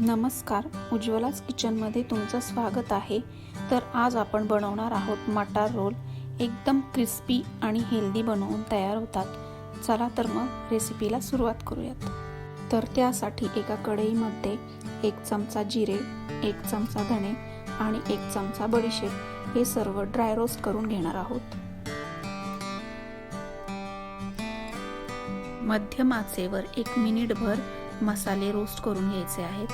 नमस्कार. उज्ज्वलाच किचनमध्ये तुमचं स्वागत आहे. तर आज आपण बनवणार आहोत मटार रोल. एकदम क्रिस्पी आणि हेल्दी बनवून तयार होतात. चला तर मग रेसिपीला सुरुवात करूयात. तर त्यासाठी एका कढईमध्ये एक चमचा जिरे एक चमचा धणे आणि एक चमचा बडीशेप हे सर्व ड्राय रोस्ट करून घेणार आहोत. मध्यम आचेवर एक मिनिटभर मसाले रोस्ट करून घ्यायचे आहेत.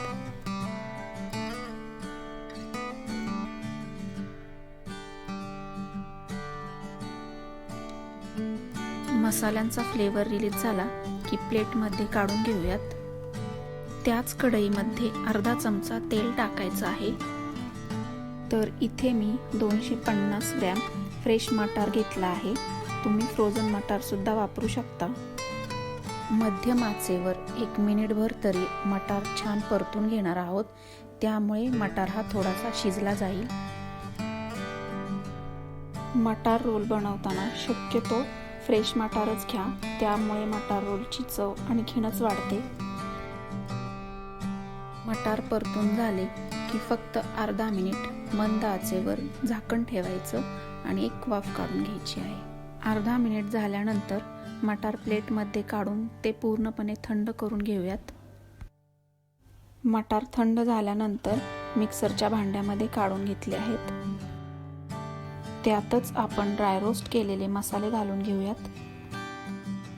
मसाल्यांचा फ्लेवर रिलीज झाला की प्लेटमध्ये काढून घेऊयात. त्याच कढईमध्ये अर्धा चमचा तेल टाकायचं आहे. तर इथे मी दोनशे पन्नास ग्रॅम फ्रेश मटार घेतला आहे. तुम्ही फ्रोझन मटारसुद्धा वापरू शकता. मध्यम आचेवर एक मिनिटभर तरी मटार छान परतून घेणार आहोत. त्यामुळे मटार हा थोडासा शिजला जाईल. मटार रोल बनवताना शक्यतो फ्रेश मटारच घ्या. त्यामुळे मटार रोलची चव आणखीनच वाढते. मटार परतून झाले की फक्त अर्धा मिनिट मंद आचेवर झाकण ठेवायचं आणि एक वाफ काढून घ्यायची आहे. अर्धा मिनिट झाल्यानंतर मटार प्लेटमध्ये काढून ते पूर्णपणे थंड करून घेऊयात. मटार थंड झाल्यानंतर मिक्सरच्या भांड्यामध्ये काढून घेतले आहेत. त्यातच आपण ड्राय रोस्ट केलेले मसाले घालून घेऊयात.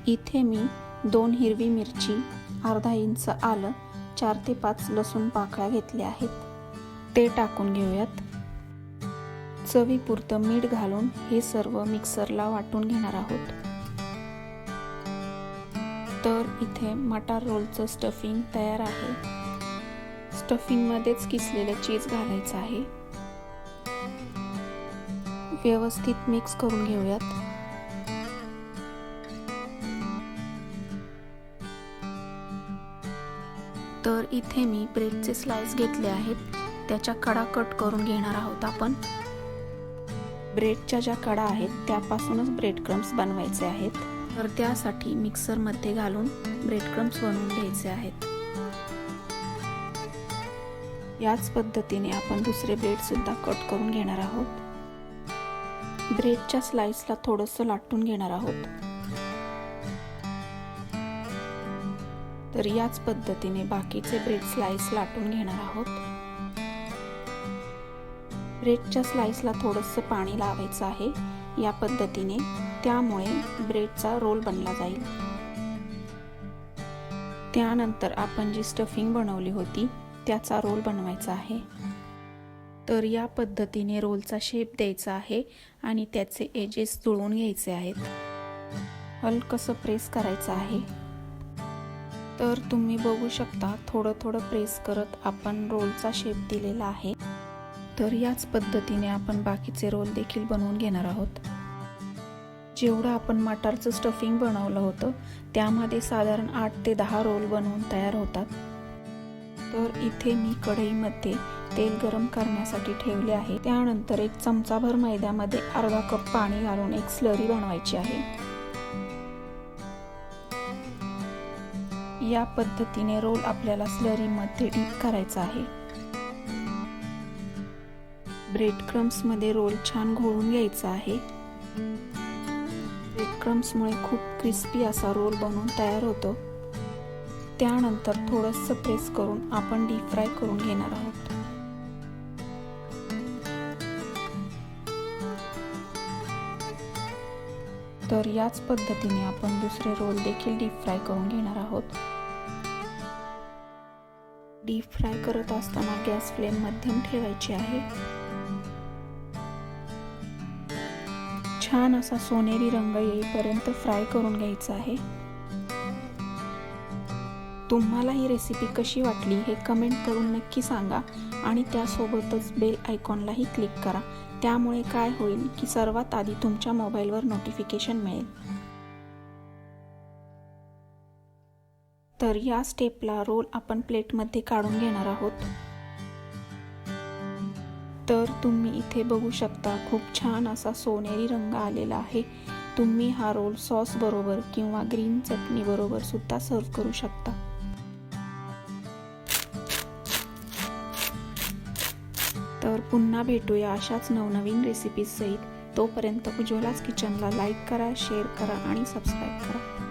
इथे मी दोन हिरवी मिरची अर्धा इंच आलं चार ते पाच लसूण पाकळ्या घेतल्या आहेत. ते टाकून घेऊयात. चवीपुरतं मीठ घालून हे सर्व मिक्सरला वाटून घेणार आहोत. तर इथे मटार रोलचं स्टफिंग तयार आहे. स्टफिंगमध्येच किसलेलं चीज घालायचं आहे. व्यवस्थित मिक्स करून घेऊयात. तर इथे मी ब्रेडचे स्लाइस घेतले आहेत. त्याच्या कडा कट करून घेणार आहोत आपण. ब्रेडच्या ज्या कडा आहेत त्यापासूनच ब्रेड क्रम्स बनवायचे आहेत. तर त्यासाठी मिक्सरमध्ये घालून ब्रेडक्रम्स बनवून घ्यायचे आहेत. याच पद्धतीने आपण दुसरे ब्रेडसुद्धा कट करून घेणार आहोत. ब्रेडच्या स्लाइसला थोडंसं लाटून घेणार आहोत. तर याच पद्धतीने बाकीचे ब्रेड स्लाइस लाटून घेणार आहोत. ब्रेडच्या स्लाइसला थोडंसं पाणी लावायचं आहे. या पद्धतीने त्यामुळे ब्रेडचा रोल बनला जाईल. त्यानंतर आपण जी स्टफिंग बनवली होती त्याचा रोल बनवायचा आहे. तर या पद्धतीने रोलचा शेप द्यायचा आहे आणि त्याचे एजेस जुळवून घ्यायचे आहेत. हलकसं प्रेस करायचं आहे? तर तुम्ही बघू शकता थोडं थोडं प्रेस करत आपण रोलचा शेप दिलेला आहे. तर याच पद्धतीने आपण बाकीचे रोल देखील बनवून घेणार आहोत. जेवढं आपण मटारचं स्टफिंग बनवलं होतं त्यामध्ये साधारण आठ ते दहा रोल बनवून तयार होतात. तर इथे मी कढईमध्ये तेल गरम करण्यासाठी ठेवले आहे. त्यानंतर एक चमचाभर मैद्यामध्ये अर्धा कप पाणी घालून एक स्लरी बनवायची आहे. या पद्धतीने रोल आपल्याला स्लरीमध्ये डीप करायचा आहे. ब्रेड क्रम्समध्ये रोल छान घोळून घ्यायचा आहे. ब्रेड क्रम्समुळे खूप क्रिस्पी असा रोल बनवून तयार होतो. त्यानंतर थोडंसं प्रेस करून आपण डीप फ्राय करून घेणार आहोत. तर याच पद्धतीने आपण दुसरे रोल देखील डीप फ्राय करून घेणार आहोत. डीप फ्राय करत असताना गॅस फ्लेम मध्यम ठेवायची आहे. छान असा सोनेरी रंग येईपर्यंत फ्राय करून घ्यायचा आहे. तुम्हाला ही रेसिपी कशी वाटली हे कमेंट करून नक्की सांगा आणि त्यासोबतच बेल आयकॉनलाही क्लिक करा. त्यामुळे काय होईल की सर्वात आधी तुमच्या मोबाईलवर नोटिफिकेशन मिळेल. तर या स्टेपला रोल आपण प्लेटमध्ये काढून घेणार आहोत. तर तुम्ही इथे बघू शकता खूप छान असा सोनेरी रंग आलेला आहे. तुम्ही हा रोल सॉस बरोबर किंवा ग्रीन चटणीबरोबर सुद्धा सर्व करू शकता. तर पुन्हा भेटूया अशाच नवनवीन रेसिपीज सहित. तोपर्यंत उज्ज्वलाच किचनला लाईक करा शेअर करा आणि सबस्क्राईब करा.